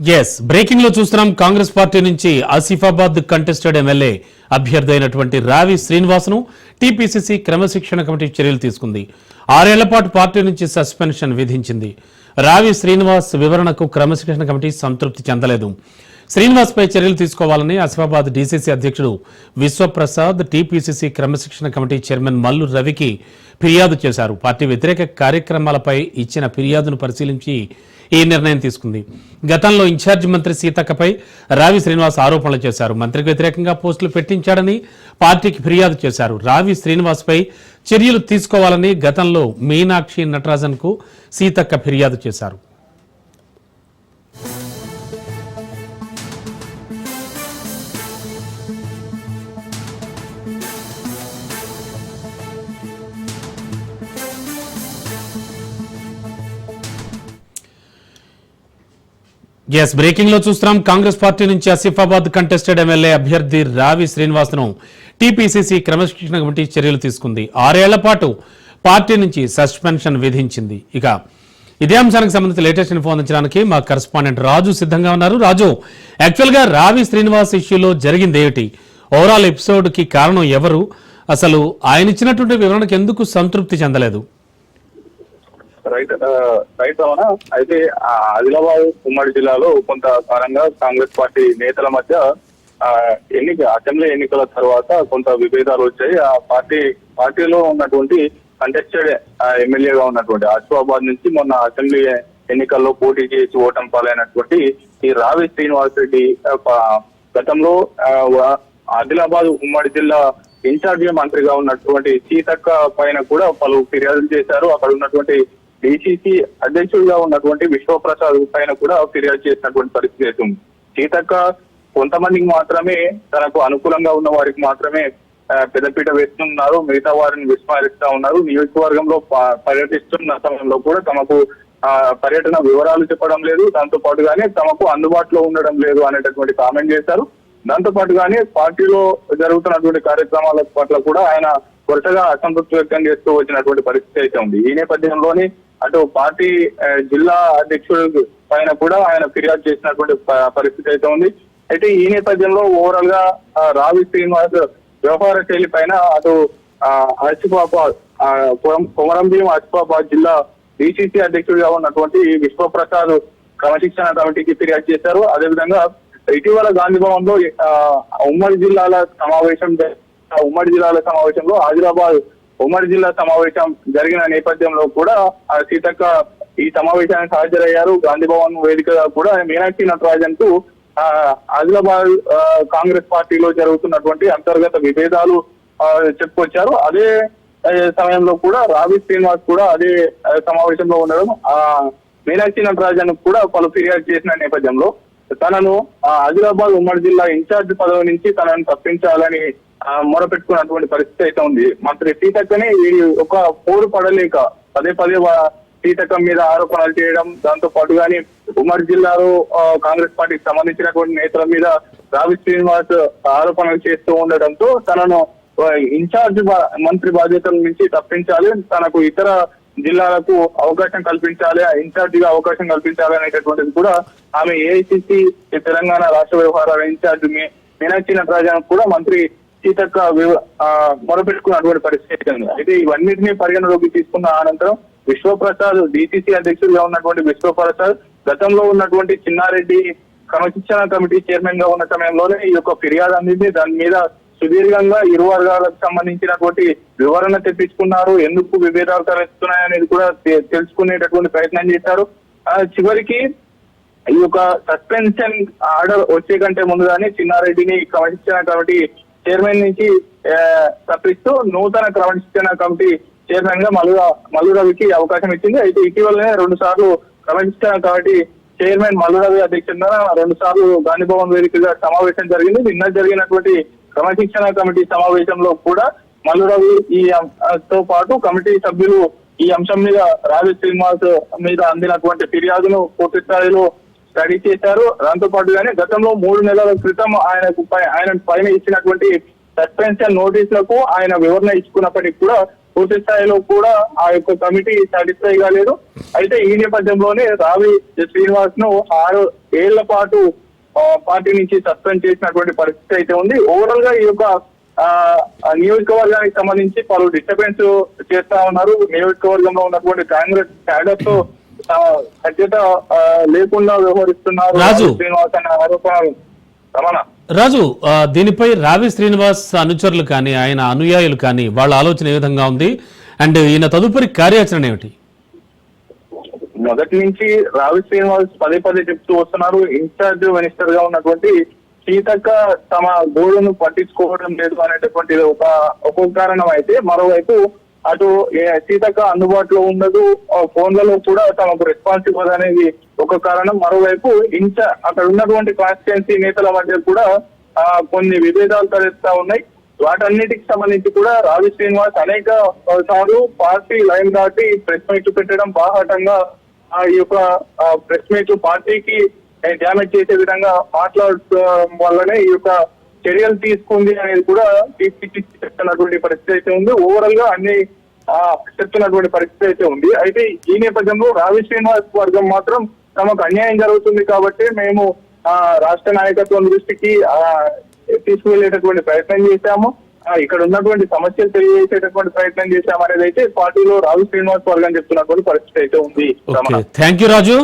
Yes బ్రేకింగ్లో చూస్తున్నాం Congress party నుంచి Asifabad contested MLA అభ్యర్థి అయినటువంటి రావి శ్రీనివాస్ను టీపీసీసీ క్రమశిక్షణ కమిటీ చర్యలు తీసుకుంది. ఆరేళ్ళ పాటు పార్టీ నుంచి సస్పెన్షన్ విధించింది. రావి శ్రీనివాస్ వివరణకు క్రమశిక్షణ కమిటీ సంతృప్తి చెందలేదు. శ్రీనివాస్పై చర్యలు తీసుకోవాలని ఆసిఫాబాద్ డీసీసీ అధ్యక్షుడు విశ్వప్రసాద్ టీపీసీసీ క్రమశిక్షణ కమిటీ చైర్మన్ మల్లు రవికి ఫిర్యాదు చేశారు. పార్టీ వ్యతిరేక కార్యక్రమాలపై ఇచ్చిన ఫిర్యాదును పరిశీలించి ఈ నిర్ణయం తీసుకుంది. గతంలో ఇన్ఛార్జ్ మంత్రి సీతక్కపై రావి శ్రీనివాస్ ఆరోపణలు చేశారు. మంత్రికి వ్యతిరేకంగా పోస్టులు పెట్టించాడని పార్టీకి ఫిర్యాదు చేశారు. రావి శ్రీనివాస్పై చర్యలు తీసుకోవాలని గతంలో మీనాక్షి నటరాజన్కు సీతక్క ఫిర్యాదు చేశారు. ఎస్ బ్రేకింగ్లో చూస్తున్నాం. కాంగ్రెస్ పార్టీ నుంచి ఆసిఫాబాద్ కంటెస్టెడ్ ఎమ్మెల్యే అభ్యర్థి రావి శ్రీనివాస్ను టీపీసీసీ క్రమశిక్షణ కమిటీ చర్యలు తీసుకుంది. ఆరేళ్ళ పాటు పార్టీ నుంచి సస్పెన్షన్ విధించింది. ఇక ఇదే అంశానికి సంబంధించి లేటెస్ట్ ఇన్ఫో అందించడానికి మా కరెస్పాండెంట్ రాజు సిద్ధంగా ఉన్నారు. రాజు యాక్చువల్గా రావి శ్రీనివాస్ ఇష్యూలో జరిగింది ఏమిటి? ఓవరాల్ ఎపిసోడ్కి కారణం ఎవరు? అసలు ఆయన ఇచ్చినటువంటి వివరణకు ఎందుకు సంతృప్తి చెందలేదు? రైట్ ఆ, రైట్ రమణ అయితే ఆదిలాబాద్ ఉమ్మడి జిల్లాలో కొంతకాలంగా కాంగ్రెస్ పార్టీ నేతల మధ్య ఎన్నిక అసెంబ్లీ ఎన్నికల తర్వాత కొంత విభేదాలు వచ్చాయి. ఆ పార్టీ పార్టీలో ఉన్నటువంటి కంటెస్టెడ్ ఎమ్మెల్యేగా ఉన్నటువంటి ఆసిఫాబాద్ నుంచి మొన్న అసెంబ్లీ ఎన్నికల్లో పోటీ చేసి ఓటం పాలైనటువంటి ఈ రావి శ్రీనివాస్ రెడ్డి గతంలో ఆదిలాబాద్ ఉమ్మడి జిల్లా ఇన్ఛార్జి మంత్రిగా ఉన్నటువంటి సీతక్క పైన కూడా పలు ఫిర్యాదులు చేశారు. అక్కడ ఉన్నటువంటి డిసిసి అధ్యక్షుడిగా ఉన్నటువంటి విశ్వప్రసాద్ పైన కూడా ఫిర్యాదు చేసినటువంటి పరిస్థితి అయితే ఉంది. సీతక్క కొంతమందికి మాత్రమే తనకు అనుకూలంగా ఉన్న వారికి మాత్రమే పెద్దపీట వేస్తున్నారు. మిగతా వారిని విస్మరిస్తా ఉన్నారు. నియోజకవర్గంలో పర్యటిస్తున్న సమయంలో కూడా తమకు ఆ, పర్యటన వివరాలు చెప్పడం లేదు. దాంతో పాటుగానే తమకు అందుబాటులో ఉండడం లేదు అనేటటువంటి కామెంట్ చేశారు. దాంతో పాటుగానే పార్టీలో జరుగుతున్నటువంటి కార్యక్రమాల పట్ల కూడా ఆయన వరుసగా అసంతృప్తి వ్యక్తం చేస్తూ వచ్చినటువంటి పరిస్థితి అయితే ఉంది. ఈ నేపథ్యంలోనే అటు పార్టీ జిల్లా అధ్యక్షుడు పైన కూడా ఆయన ఫిర్యాదు చేసినటువంటి పరిస్థితి అయితే ఉంది. అయితే ఈ నేపథ్యంలో ఓవరాల్గా రావి శ్రీనివాస్ వ్యవహార శైలి పైన అటు ఆ, ఆసిఫాబాద్ ఆ, భీం ఆసిఫాబాద్ జిల్లా డిసిసి అధ్యక్షుడిగా ఉన్నటువంటి విశ్వప్రసాద్ క్రమశిక్షణ కమిటీకి ఫిర్యాదు చేశారు. అదేవిధంగా ఇటీవల గాంధీ భవన్లో ఉమ్మడి జిల్లాల సమావేశం ఉమ్మడి జిల్లాల సమావేశంలో ఆదిలాబాద్ ఉమ్మడి జిల్లా సమావేశం జరిగిన నేపథ్యంలో కూడా సీతక్క ఈ సమావేశానికి హాజరయ్యారు. గాంధీ భవన్ వేదికగా కూడా మీనాక్షి నటరాజన్కు ఆదిలాబాద్ కాంగ్రెస్ పార్టీలో జరుగుతున్నటువంటి అంతర్గత విభేదాలు చెప్పుకొచ్చారు. అదే సమయంలో కూడా రావి శ్రీనివాస్ కూడా అదే సమావేశంలో ఉండడం ఆ మీనాక్షి నటరాజన్ కూడా పలు ఫిర్యాదు చేసిన నేపథ్యంలో తనను ఆ, ఆదిలాబాద్ ఉమ్మడి జిల్లా ఇన్ఛార్జ్ పదవి నుంచి తనను తప్పించాలని మొరపెట్టుకున్నటువంటి పరిస్థితి అయితే ఉంది. మంత్రి సీతక్కనే ఈ ఒక పోరు పడలేక పదే పదే వా- సీతకం మీద ఆరోపణలు చేయడం దాంతో పాటుగానే ఉమ్మడి జిల్లాలో కాంగ్రెస్ పార్టీకి సంబంధించినటువంటి నేతల మీద రావి శ్రీనివాస్ ఆరోపణలు చేస్తూ ఉండడంతో తనను ఇన్ఛార్జ్ బా- మంత్రి బాధ్యతల నుంచి తప్పించాలి. తనకు ఇతర జిల్లాలకు అవకాశం కల్పించాలి ఇన్ఛార్జిగా అవకాశం కల్పించాలి అనేటటువంటిది కూడా ఆమె ఏఐసిసి తెలంగాణ రాష్ట్ర వ్యవహారాల ఇన్ఛార్జ్ మీ- మీనాక్షి నటరాజన్ కూడా మంత్రి సీతక్క మొరపెట్టుకున్నటువంటి పరిస్థితి అయితే ఇవన్నిటినీ పరిగణలోకి తీసుకున్న అనంతరం విశ్వప్రసాద్ డిసిసి అధ్యక్షుడిగా ఉన్నటువంటి విశ్వప్రసాద్ గతంలో ఉన్నటువంటి చిన్నారెడ్డి క్రమశిక్షణ కమిటీ చైర్మన్గా ఉన్న సమయంలోనే ఈ యొక్క ఫిర్యాదు అందింది. దాని మీద సుదీర్ఘంగా ఇరు వర్గాలకు సంబంధించినటువంటి వివరణ తెప్పించుకున్నారు. ఎందుకు విభేదాలు తలెత్తున్నాయనేది కూడా తెలుసుకునేటటువంటి ప్రయత్నం చేశారు. చివరికి ఈ యొక్క సస్పెన్షన్ ఆర్డర్ వచ్చే కంటే ముందుగానే చిన్నారెడ్డిని క్రమశిక్షణ కమిటీ చైర్మన్ నుంచి తప్పిస్తూ నూతన క్రమశిక్షణ కమిటీ చైర్మన్గా మల్లు మల్లు రవికి అవకాశం ఇచ్చింది. అయితే ఇటీవలనే రెండు సార్లు క్రమశిక్షణ కమిటీ చైర్మన్ మల్లు రవి అధ్యక్షంగా రెండు సార్లు గాంధీభవన్ వేదికగా సమావేశం జరిగింది. నిన్న జరిగినటువంటి క్రమశిక్షణ కమిటీ సమావేశంలో కూడా మల్లు రవి ఈ తో పాటు కమిటీ సభ్యులు ఈ అంశం మీద రావి శ్రీనివాస్ మీద అందినటువంటి ఫిర్యాదును పూర్తి స్థాయిలో స్టడీ చేశారు. దాంతో పాటుగానే గతంలో మూడు నెలల క్రితం ఆయనకు పై- ఆయన పైన ఇచ్చినటువంటి సస్పెన్షన్ నోటీసులకు ఆయన వివరణ ఇచ్చుకున్నప్పటికీ కూడా పూర్తి స్థాయిలో కూడా ఆ యొక్క కమిటీ సాటిస్ఫై కాలేదు. అయితే ఈ నేపథ్యంలోనే రావి శ్రీనివాస్ను ఆరు ఏళ్ళ పాటు పార్టీ నుంచి సస్పెండ్ చేసినటువంటి పరిస్థితి అయితే ఉంది. ఓవరాల్గా ఈ యొక్క నియోజకవర్గానికి సంబంధించి పలు డిస్టర్బెన్స్ చేస్తా ఉన్నారు. నియోజకవర్గంలో ఉన్నటువంటి కాంగ్రెస్ క్యాడర్తో ఆ, లేకుండా వ్యవహరిస్తున్నారు. రాజు. శ్రీనివాస్ అనే ఆరోపణలు. రమణ. రాజు దీనిపై రావి శ్రీనివాస్ అనుచరులు కానీ ఆయన అనుయాయులు కానీ వాళ్ళ ఆలోచన ఏ విధంగా ఉంది? అండ్ ఈయన తదుపరి కార్యాచరణ ఏమిటి? మొదటి నుంచి రావి శ్రీనివాస్ పదే పదే చెప్తూ వస్తున్నారు. ఇన్ఛార్జ్ మినిస్టర్గా ఉన్నటువంటి సీతక్క తమ గోడును పట్టించుకోవడం లేదు అనేటటువంటి ఒక ఒక కారణం అయితే మరోవైపు అటు ఏ సీతక్క అందుబాటులో ఉండదు. ఆ ఫోన్లలో కూడా తమకు రెస్పాన్స్ ఇవ్వదు అనేది ఒక కారణం. మరోవైపు ఇన్ఛా అక్కడ ఉన్నటువంటి కాన్స్టిట్యున్సీ నేతల మధ్య కూడా ఆ, కొన్ని విభేదాలు తలెత్తా ఉన్నాయి. వాటన్నిటికి సంబంధించి కూడా రావి శ్రీనివాస్ అనేక సార్లు పార్టీ లైన్ దాటి ప్రెస్ మీట్లు పెట్టడం బాహాటంగా ఈ యొక్క ప్రెస్ మీట్ పార్టీకి డ్యామేజ్ చేసే విధంగా మాట్లాడటం వల్లనే ఈ యొక్క చర్యలు తీసుకుంది అనేది కూడా చెప్తున్నటువంటి పరిస్థితి అయితే ఉంది. ఓవరాల్గా అన్ని ఆ, చెప్తున్నటువంటి పరిస్థితి అయితే ఉంది. అయితే ఈ నేపథ్యంలో రావి శ్రీనివాస్ వర్గం మాత్రం తమకు అన్యాయం జరుగుతుంది కాబట్టి మేము ఆ, రాష్ట్ర నాయకత్వం దృష్టికి తీసుకువెళ్ళేటటువంటి ప్రయత్నం చేశాము. ఇక్కడ ఉన్నటువంటి సమస్యలు తెలియజేసేటటువంటి ప్రయత్నం చేశాము అనేది అయితే పార్టీలో రావి శ్రీనివాస్ వర్గం చెప్తున్నటువంటి పరిస్థితి అయితే ఉంది. Thank you Raju.